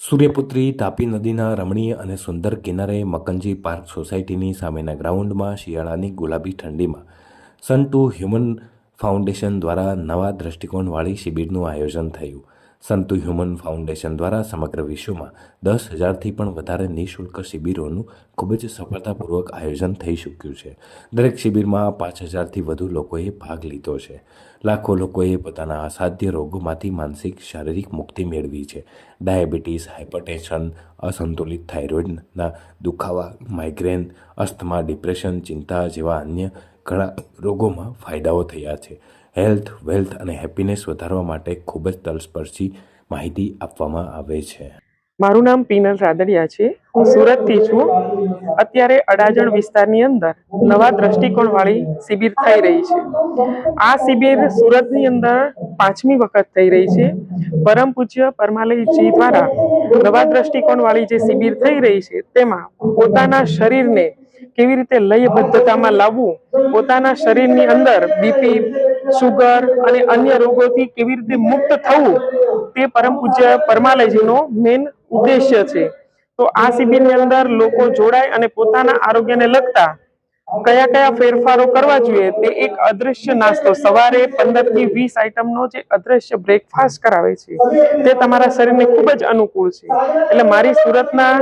સૂર્યપુત્રી તાપી નદીના રમણીય અને સુંદર કિનારે મકંજી પાર્ક સોસાયટીની સામેના ગ્રાઉન્ડમાં શિયાળાની ગુલાબી ઠંડીમાં સન ટુ હ્યુમન ફાઉન્ડેશન દ્વારા નવા દ્રષ્ટિકોણવાળી શિબિરનું આયોજન થયું. ટુ હ્યુમન ફાઉન્ડેશન દ્વારા સમગ્ર વિશ્વમાં દસ હજારથી પણ વધારે નિઃશુલ્ક શિબિરોનું ખૂબ જ સફળતાપૂર્વક આયોજન થઈ ચૂક્યું છે. દરેક શિબિરમાં પાંચ હજારથી વધુ લોકોએ ભાગ લીધો છે. લાખો લોકોએ પોતાના અસાધ્ય રોગોમાંથી માનસિક, શારીરિક મુક્તિ મેળવી છે. ડાયાબિટીસ હાઇપરટેન્શન અસંતુલિત થાઇરોઇડના દુખાવા, માઇગ્રેન, અસ્થમા, ડિપ્રેશન, ચિંતા જેવા અન્ય ઘણા રોગોમાં ફાયદાઓ થયા છે. હેલ્થ, વેલ્થ અને હેપીનેસ વધારવા માટે ખૂબ જ તલસ્પર્શી માહિતી આપવામાં આવે છે. મારું નામ પીનલ રાદડિયા છે. હું સુરતથી છું. અત્યારે અડાજણ વિસ્તારની અંદર નવા દ્રષ્ટિકોણવાળી શિબિર થઈ રહી છે. આ શિબિર સુરતની અંદર પાંચમી વખત થઈ રહી છે. પરમ પૂજ્ય પરમાલયજી દ્વારા નવા દ્રષ્ટિકોણવાળી જે શિબિર થઈ રહી છે, તેમાં પોતાના શરીરને કેવી રીતે લયબદ્ધતામાં લાવવું? પોતાના શરીરની અંદર બીપી સુગર અને અન્ય રોગોથી કેવી રીતે મુક્ત થવું? તે પરમ પૂજ્ય પરમાલયજીનો મેન ઉદ્દેશ્ય છે. તો આ શિબિરની અંદર લોકો જોડાય અને પોતાના આરોગ્યને લગતા કયા કયા ફેરફારો કરવા જોઈએ તે એક અદ્રશ્ય નાસ્તો. સવારે પંદરથી વીસ આઈટમનો જે અદ્રશ્ય બ્રેકફાસ્ટ કરાવે છે, તે તમારા શરીરને ખૂબ જ અનુકૂળ છે. એટલે મારી સુરતના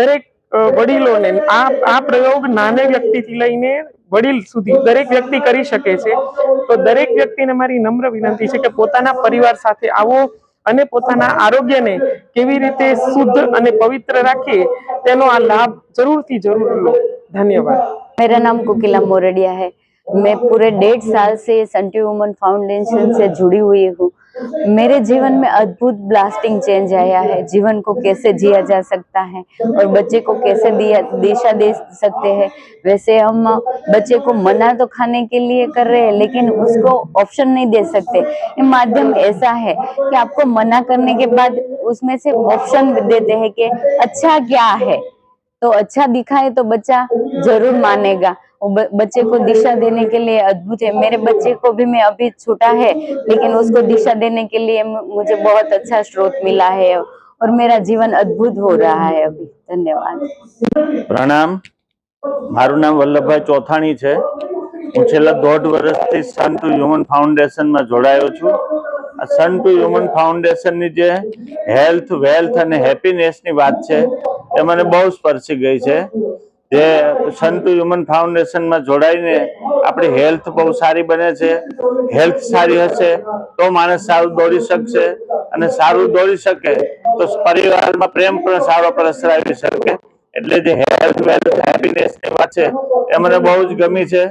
દરેક વડીલોને આ આ પ્રયોગ નાને વ્યક્તિથી લઈને વડીલ સુધી દરેક વ્યક્તિ કરી શકે છે તો દરેક વ્યક્તિને મારી નમ્ર વિનંતી છે કે પોતાના પરિવાર સાથે આવો અને પોતાના આરોગ્યને કેવી રીતે શુદ્ધ અને પવિત્ર રાખીએ તેનો આ લાભ જરૂરથી જરૂર લો ધન્યવાદ मेरा नाम कोकिला मोरडिया है मैं पूरे डेढ़ साल से संटी वुमन फाउंडेशन से जुड़ी हुई हूँ मेरे जीवन में अद्भुत ब्लास्टिंग चेंज आया है। जीवन को कैसे जिया जा सकता है और बच्चे को कैसे दिया दिशा दे सकते हैं। वैसे हम बच्चे को मना तो खाने के लिए कर रहे हैं, लेकिन उसको ऑप्शन नहीं दे सकते। माध्यम ऐसा है कि आपको मना करने के बाद उसमें से ऑप्शन देते हैं कि अच्छा क्या है? तो अच्छा दिखाए तो बच्चा ज़रूर मानेगा। बच्चे को दिशा देने के लिए अद्भुत है मेरे बच्चे को भी मैं अभी छोटा है लेकिन उसको दिशा देने के लिए मु- मुझे बहुत अच्छा स्रोत मिला है और मेरा जीवन अद्भुत हो रहा है अभी धन्यवाद પ્રણામ મારું નામ વલ્લભભાઈ ચોથાણી છે હું છેલ્લા દોઢ વર્ષથી સન ટુ હ્યુમન ફાઉન્ડેશનમાં જોડાયો છું આ સન ટુ હ્યુમન ફાઉન્ડેશનની જે હેલ્થ વેલ્થ અને હેપીનેસની વાત છે એ મને બહુ સ્પર્શી ગઈ છે જે સંત હ્યુમન ફાઉન્ડેશનમાં જોડાઈને આપણી હેલ્થ બહુ સારી બને છે, હેલ્થ સારી હશે તો માણસ સારું દોડી શકશે અને સારું દોડી શકે તો પરિવારમાં પ્રેમ પણ સારો પ્રસરાવી શકે. એટલે જે હેલ્થ વેલ્થ હેપીનેસ એવા વાત છે, એ મને બહુ જ ગમી છે.